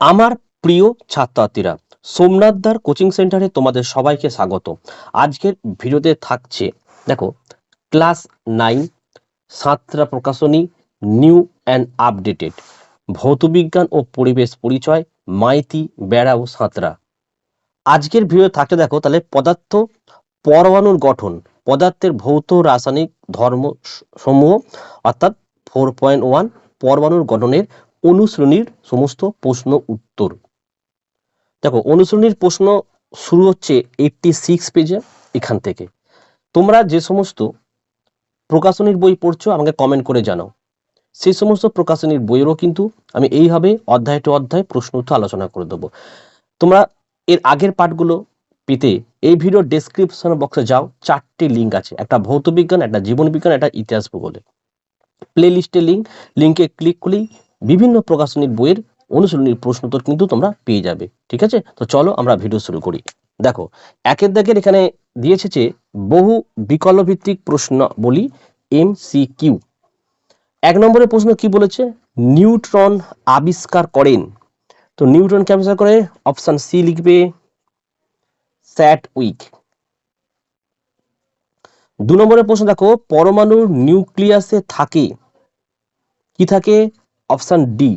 আমার প্রিয় ছাত্রছাত্রীরা, সোমনাথদার কোচিং সেন্টারে তোমাদের সবাইকে স্বাগত। আজকের ভিডিওতে থাকছে, দেখো, class nine, Santra Prakashani, new and updated, ভৌতবিজ্ঞান ও পরিবেশ পরিচয়, মাইতি বেড়া ও সাঁতরা। আজকের ভিডিও থাকতে দেখো, তাহলে পদার্থ পরমাণুর গঠন, পদার্থের ভৌত রাসায়নিক ধর্ম সমূহ, অর্থাৎ ফোর পয়েন্ট ওয়ান পরমাণুর গঠনের অনুশ্রেণীর সমস্ত প্রশ্ন উত্তর। দেখো, অনুশ্রেণীর প্রশ্ন শুরু হচ্ছে এইটটি সিক্স পেজে এখান থেকে। তোমরা যে সমস্ত প্রকাশনীর বই পড়ছো, আমাকে কমেন্ট করে জানাও। সেই সমস্ত প্রকাশনীর বইয়েরও কিন্তু আমি এইভাবে অধ্যায় টু অধ্যায় প্রশ্ন উত্তর আলোচনা করে দেবো। তোমরা এর আগের পাঠগুলো পেতে এই ভিডিও ডেসক্রিপশন বক্সে যাও। চারটি লিঙ্ক আছে, একটা ভৌত বিজ্ঞান, একটা জীবন বিজ্ঞান, একটা ইতিহাস ভূগোলে। প্লে লিস্টের লিঙ্ক লিঙ্কে ক্লিক করলেই বিভিন্ন প্রকাশনীর বইয়ের অনুশীলনীর প্রশ্ন উত্তর কিন্তু তোমরা পেয়ে যাবে, ঠিক আছে? তো চলো আমরা ভিডিও শুরু করি। দেখো, একের দাগের এখানে দিয়েছে যে, বহু বিকল্প ভিত্তিক প্রশ্ন বলি এম সি কিউ এক নম্বরের প্রশ্ন কি বলেছে? নিউট্রন আবিষ্কার করেন। তো নিউট্রন কে আবিষ্কার করে? অপশন সি লিখবে স্যাট উইক দু নম্বরের প্রশ্ন দেখো, পরমাণুর নিউক্লিয়াসে থাকে। কি থাকে? Option D.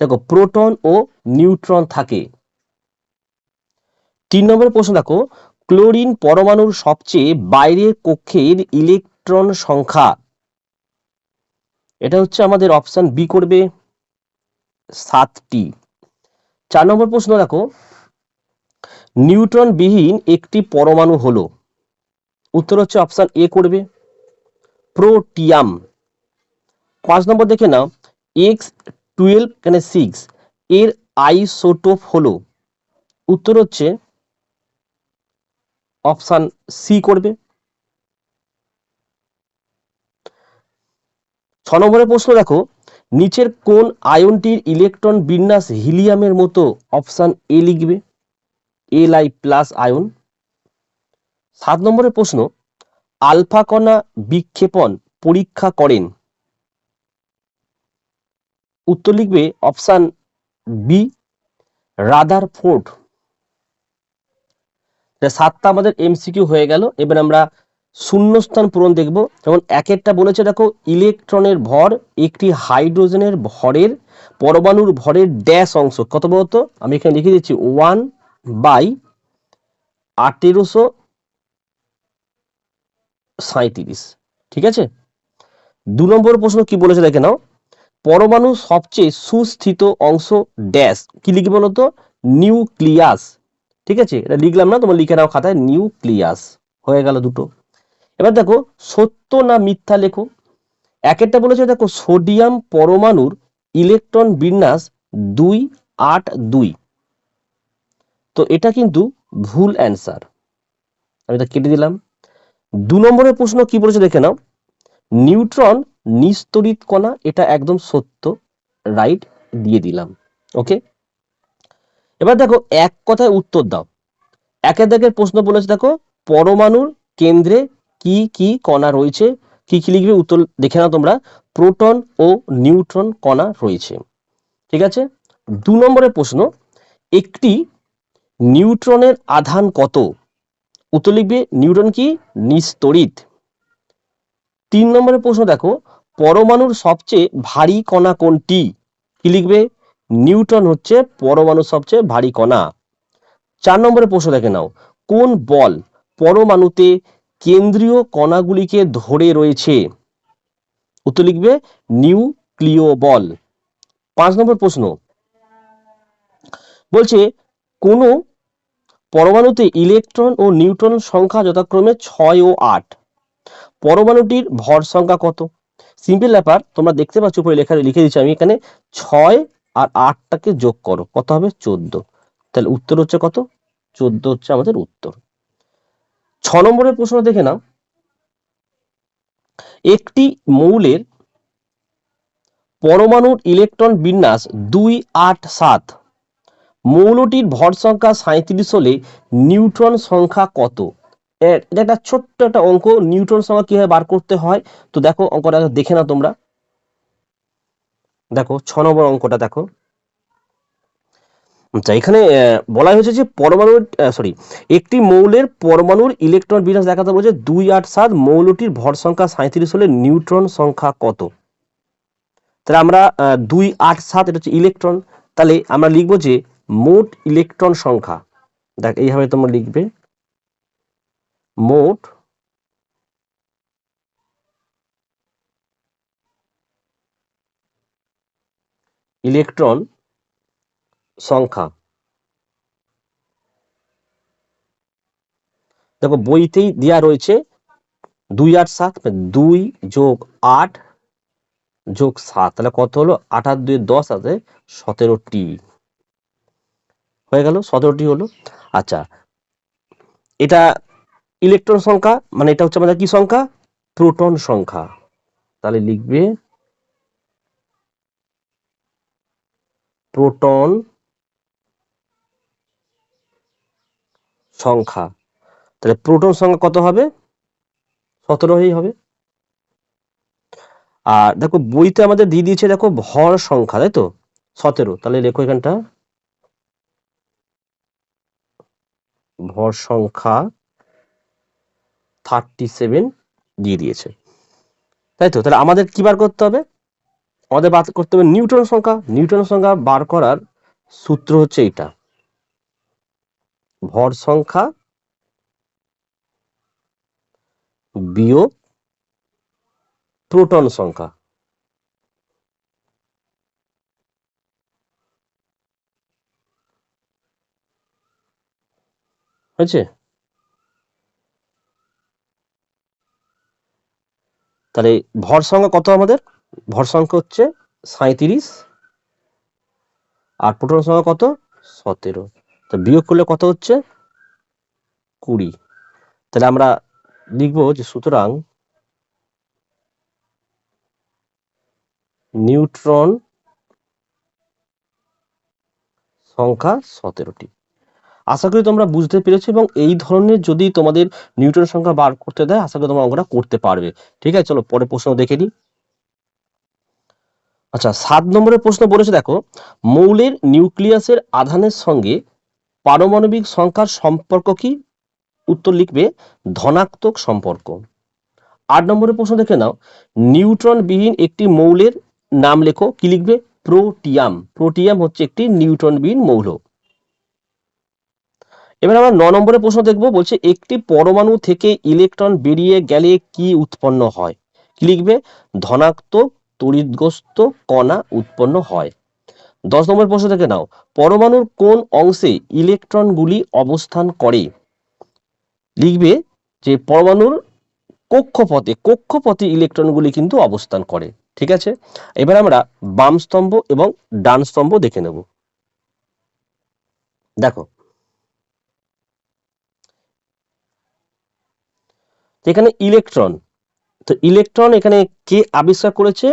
দেখো, প্রোটন ও নিউট্রন থাকে। তিন নম্বর প্রশ্ন, দেখো, ক্লোরিন পরমাণুর সবচেয়ে বাইরের কক্ষের ইলেকট্রন সংখ্যা। এটা হচ্ছে আমাদের অপশন বি করবে, সাতটি। চার নম্বর প্রশ্ন, দেখো নিউট্রন বিহীন একটি পরমাণু হলো। উত্তর হচ্ছে অপশন এ করবে, প্রোটিয়াম। পাঁচ নম্বর দেখে নাও এক্স টুয়েলভ এখানে সিক্স এর আইসোটোপ হলো। উত্তর হচ্ছে অপশন সি করবে। ছ নম্বরের প্রশ্ন দেখো, নিচের কোন আয়নটির ইলেকট্রন বিন্যাস হিলিয়ামের মতো অপশন এ লিখবে? এল আই প্লাস আয়ন সাত নম্বরের প্রশ্ন, আলফা কণা বিক্ষেপণ পরীক্ষা করেন। উত্তর লিখবে অপশান বি, রাদার ফোর্ড। সাতটা আমাদের এমসিকিউ হয়ে গেল। এবার আমরা শূন্যস্থান পূরণ দেখব। যেমন এক একটা বলেছে, দেখো, ইলেকট্রনের ভর একটি হাইড্রোজেনের ভরের পরমাণুর ভরের ড্যাশ অংশ। কত বলতো? আমি এখানে লিখে দিচ্ছি, ওয়ান বাই আঠেরোশো সাঁত্রিশ ঠিক আছে? দু নম্বর প্রশ্ন কি বলেছে দেখে নাও। পরমাণু সবচেয়ে সুস্থিত অংশ ড্যাশ। কি লিখবে বলতো? নিউক্লিয়াস। ঠিক আছে? এটা লিখলাম না, তোমার লিখে নাও খাতায় নিউক্লিয়াস। হয়ে গেল দুটো। এবার দেখো, সত্য না মিথ্যা লেখো। এক একটা বলেছে, দেখো, সোডিয়াম পরমাণুর ইলেকট্রন বিন্যাস দুই আট দুই। তো এটা কিন্তু ভুল অ্যান্সার। আমি এটা কেটে দিলাম। দু নম্বরের প্রশ্ন কি বলেছে দেখে নাও। নিউট্রন নিস্তরিত কণা, এটা একদম সত্য রাইট দিয়ে দিলাম ওকে এবার দেখো, এক কথায় উত্তর দাও। একের দাগের প্রশ্ন বলেছে, দেখো, পরমাণুর কেন্দ্রে কি কি কণা রয়েছে? কি কি লিখবে? উত্তর দেখে নাও তোমরা। প্রোটন ও নিউট্রন কণা রয়েছে, ঠিক আছে? দু নম্বরের প্রশ্ন, একটি নিউট্রনের আধান কত? উত্তর লিখবে, নিউট্রন কি? নিস্তরিত। তিন নম্বরের প্রশ্ন, দেখো পরমাণুর সবচেয়ে ভারী কণা কোনটি? কি লিখবে? নিউটন হচ্ছে পরমাণুর সবচেয়ে ভারী কণা। চার নম্বরের প্রশ্ন দেখে নাও। কোন বল পরমাণুতে কেন্দ্রীয় কণাগুলিকে ধরে রয়েছে? উত্তর লিখবে, নিউক্লিয় বল। পাঁচ নম্বর প্রশ্ন। বলছে, কোন পরমাণুতে ইলেকট্রন ও নিউট্রন সংখ্যা যথাক্রমে ছয় ও আট? পরমাণুটির ভর সংখ্যা কত? সিম্পল ব্যাপার, তোমরা দেখতে পাচ্ছ উপরে লেখা লিখে দিচ্ছি আমি এখানে, ছয় আর আটটাকে যোগ করো, কত হবে? চোদ্দ। তাহলে উত্তর হচ্ছে কত? চোদ্দ হচ্ছে আমাদের উত্তর। ছ নম্বরের প্রশ্ন দেখে নাও। একটি মৌলের পরমাণুর ইলেকট্রন বিন্যাস দুই আট সাত। মৌলটির ভর সংখ্যা সাঁত্রিশ হলে নিউট্রন সংখ্যা কত? এটা একটা ছোট্ট একটা অঙ্ক নিউট্রন সংখ্যা কীভাবে বার করতে হয়? তো দেখো, অঙ্কটা দেখে না তোমরা। দেখো, ছ নম্বর অঙ্কটা দেখো। আচ্ছা এখানে বলা হয়েছে যে পরমাণুর সরি একটি মৌলের পরমাণুর ইলেকট্রন বিন্যাস দেখাতে বলেছে দুই আট সাত মৌলটির ভর সংখ্যা সাঁত্রিশ হলে নিউট্রন সংখ্যা কত? তাহলে আমরা দুই আট সাত, এটা হচ্ছে ইলেকট্রন। তাহলে আমরা লিখব যে মোট ইলেকট্রন সংখ্যা। দেখ, এইভাবে তোমরা লিখবে। মোট ইলেকট্রন সংখ্যা। দেখো, বইতেই দেওয়া রয়েছে দুই আট সাত মানে দুই যোগ আট যোগ সাত, তাহলে কত হলো? আট আর দুই দশ আছে সতেরোটি। হয়ে গেল? সতেরোটি হলো? আচ্ছা এটা ইলেকট্রন সংখ্যা মানে এটা হচ্ছে আমাদের কি সংখ্যা? প্রোটন সংখ্যা। তাহলে লিখবে, প্রোটন সংখ্যা। তাহলে প্রোটন সংখ্যা কত হবে? সতেরোই হবে। আর দেখো, বইতে আমাদের দিয়ে দিয়েছে, দেখো, ভর সংখ্যা, তাই তো? সতেরো। তাহলে লেখো এখানটা। ভর সংখ্যা থার্টি সেভেন দিয়ে দিয়েছে। তাই তো? তাহলে আমাদের কি বার করতে হবে? আমাদের বার করতে হবে নিউটন সংখ্যা। নিউটন সংখ্যা বার করার সূত্র হচ্ছে এটা ভর সংখ্যা বিয়োগ প্রোটন সংখ্যা। হয়েছে? তাহলে ভর সংখ্যা কত আমাদের? ভর সংখ্যা হচ্ছে সাঁত্রিশ আর প্রোটন সংখ্যা কত? সতেরো। তা বিয়োগ করলে কত হচ্ছে? কুড়ি। তাহলে আমরা লিখব যে সুতরাং নিউট্রন সংখ্যা সতেরোটি। আশা করি তোমরা বুঝতে পেরেছ এবং এই ধরনের যদি তোমাদের নিউটন সংখ্যা বার করতে দেয়, আশা করি তোমরা অঙ্কটা করতে পারবে। ঠিক আছে, চলো পরে প্রশ্ন দেখে নিই। আচ্ছা সাত নম্বরের প্রশ্ন বলেছে, দেখো, মৌলের নিউক্লিয়াসের আধানের সঙ্গে পারমাণবিক সংখ্যার সম্পর্ক কি? উত্তর লিখবে, ধনাত্মক সম্পর্ক। আট নম্বরের প্রশ্ন দেখে নাও নিউট্রন বিহীন একটি মৌলের নাম লেখো, কি লিখবে? প্রোটিয়াম। প্রোটিয়াম হচ্ছে একটি নিউট্রন বিহীন মৌল। এবার আমরা ন নম্বরের প্রশ্ন দেখব, বলছে, একটি পরমাণু থেকে ইলেকট্রন বেরিয়ে গেলে কি উৎপন্ন হয়? কি লিখবে? ধনাত্মক তড়িৎগ্রস্ত কণা উৎপন্ন হয়। দশ নম্বর প্রশ্ন থেকে নাও, পরমাণুর কোন অংশে ইলেকট্রনগুলি অবস্থান করে? লিখবে যে, পরমাণুর কক্ষপথে কক্ষপথে ইলেকট্রনগুলি কিন্তু অবস্থান করে, ঠিক আছে? এবার আমরা বাম স্তম্ভ এবং ডান স্তম্ভ দেখে নেব। দেখো এখানে ইলেকট্রন তো ইলেকট্রন এখানে কে আবিষ্কার করেছে?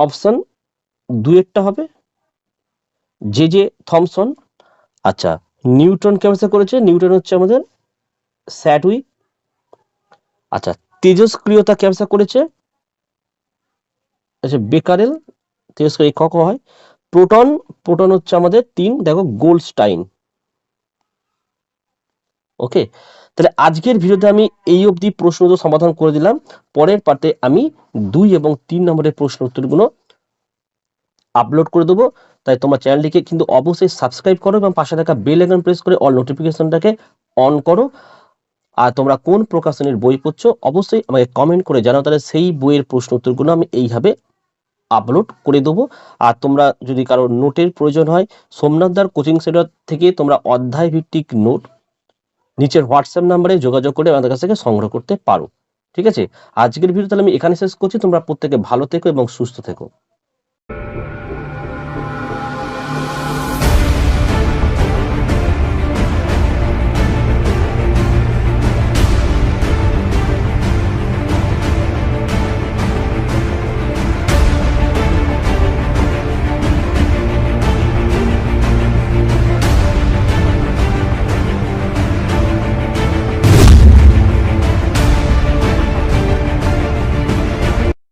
অপশন দুয়েরটা হবে। যে যে থমসন আচ্ছা নিউটন কে আবিষ্কার করেছে? নিউটন হচ্ছে আমাদের স্যাটউই আচ্ছা তেজস্ক্রিয়তা কে আবিষ্কার করেছে? আচ্ছা বেকারেল। তেজস্ক্রিয় একক হয়। প্রোটন প্রোটন হচ্ছে আমাদের তিন। দেখো গোল্ডস্টাইন ওকে তাহলে আজকের ভিডিওতে আমি এই অবধি প্রশ্ন উত্তর সমাধান করে দিলাম। পরের পার্টে আমি দুই এবং তিন নম্বরের প্রশ্ন উত্তরগুলো আপলোড করে দেবো। তাই তোমার চ্যানেলটিকে কিন্তু অবশ্যই সাবস্ক্রাইব করো এবং পাশে থাকা বেল আইকন প্রেস করে অল নোটিফিকেশনটাকে অন করো। আর তোমরা কোন প্রকাশনের বই পড়ছো, অবশ্যই আমাকে কমেন্ট করে জানাও। তাহলে সেই বইয়ের প্রশ্ন উত্তরগুলো আমি এইভাবে আপলোড করে দেবো। আর তোমরা যদি কারও নোটের প্রয়োজন হয় সোমনাথদার কোচিং সেন্টার থেকে তোমরা অধ্যায় ভিত্তিক নোট নিচের হোয়াটসঅ্যাপ নাম্বারে যোগাযোগ করে আমাদের কাছ থেকে সংগ্রহ করতে পারো। ঠিক আছে? আজকের ভিডিও তাহলে আমি এখানে শেষ করছি। তোমরা প্রত্যেকে ভালো থেকো এবং সুস্থ থেকো।